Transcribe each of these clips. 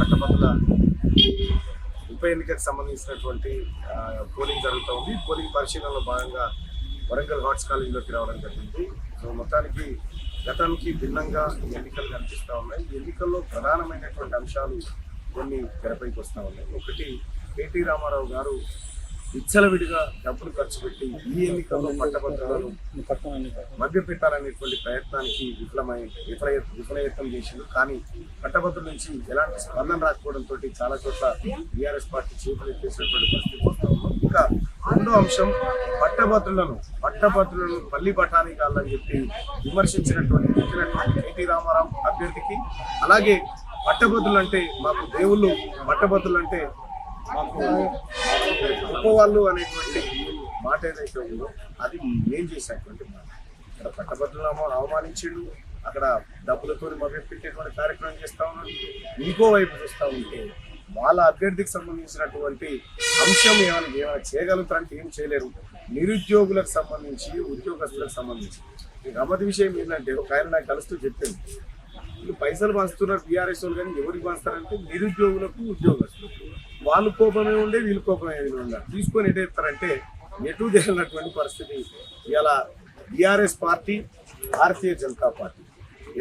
పట్టపక్కల ఉప ఎన్నికకు సంబంధించినటువంటి పోలింగ్ జరుగుతూ ఉంది. పోలింగ్ పరిశీలనలో భాగంగా వరంగల్ ఆర్ట్స్ కాలేజీలోకి రావడం జరిగింది. సో మొత్తానికి గతానికి భిన్నంగా ఈ ఎన్నికలు కనిపిస్తూ ఉన్నాయి. ఎన్నికల్లో ప్రధానమైనటువంటి అంశాలు కొన్ని తెరపైకి వస్తూ ఉన్నాయి. ఒకటి కేటీ రామారావు గారు విచ్చలవిడిగా డబ్బులు ఖర్చు పెట్టి ఈ ఎన్నికల్లో పట్టభద్రులను మభ్యపెట్టాలనేటువంటి ప్రయత్నానికి విఫలమై విఫలయ విఫలయత్నం చేసింది కానీ పట్టభద్రుల నుంచి ఎలాంటి స్పందన రాకపోవడంతో చాలా చోట్ల బీఆర్ఎస్ పార్టీ చేపలు ఎత్తేసినటువంటి పరిస్థితి ఇంకా రెండో అంశం పట్టభద్రులను పట్టభద్రులను పల్లి బఠానీ కాలని చెప్పి విమర్శించినటువంటి తిట్టినటువంటి కేటీ రామారావు అభ్యర్థికి. అలాగే పట్టభద్రులు అంటే మాకు దేవుళ్ళు పట్టభద్రులు అంటే మాకు గొప్పవాళ్ళు అనేటువంటి మాట ఏదైతే ఉందో అది నేను చేసినటువంటి మాట. ఇక్కడ పట్టభద్రులను అవమానించిండు. అక్కడ డబ్బులతో మభ్యపెట్టేటువంటి కార్యక్రమం చేస్తా ఉన్నాడు. ఇంకో వైపు చూస్తా ఉంటే వాళ్ళ అభ్యర్థికి సంబంధించినటువంటి అంశం ఏమైనా ఏమైనా చేయగలుగుతారంటే ఏం చేయలేరు. నిరుద్యోగులకు సంబంధించి ఉద్యోగస్తులకు సంబంధించి. గమ్మతి విషయం ఏంటంటే ఒక ఆయన నాకు కలుస్తూ చెప్పింది వీళ్ళు పైసలు పంచుతున్నారు టీఆర్ఎస్ వాళ్ళు కానీ ఎవరికి పంచుతారంటే నిరుద్యోగులకు ఉద్యోగస్తులకు వాళ్ళు కోపమే ఉండే వీళ్ళు కోపమే ఉండాలి తీసుకొని ఎటేస్తారంటే ఎటు తెలియనటువంటి పరిస్థితి ఇలా BRS party Bharatiya Janata party.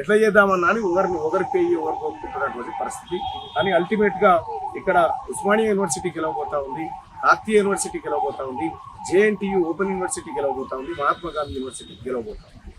ఎట్లా చేద్దామన్నా అని ఒకరిని ఒకరి పేయి ఒకరు ఒప్పుకున్నటువంటి పరిస్థితి. కానీ అల్టిమేట్గా ఇక్కడ ఉస్మానియా యూనివర్సిటీ గెలవబోతా ఉంది కాకతీయ యూనివర్సిటీ గెలవబోతా ఉంది జేఎన్టీయూ ఓపెన్ యూనివర్సిటీ గెలవబోతా ఉంది మహాత్మా గాంధీ యూనివర్సిటీ గెలవబోతా ఉంది.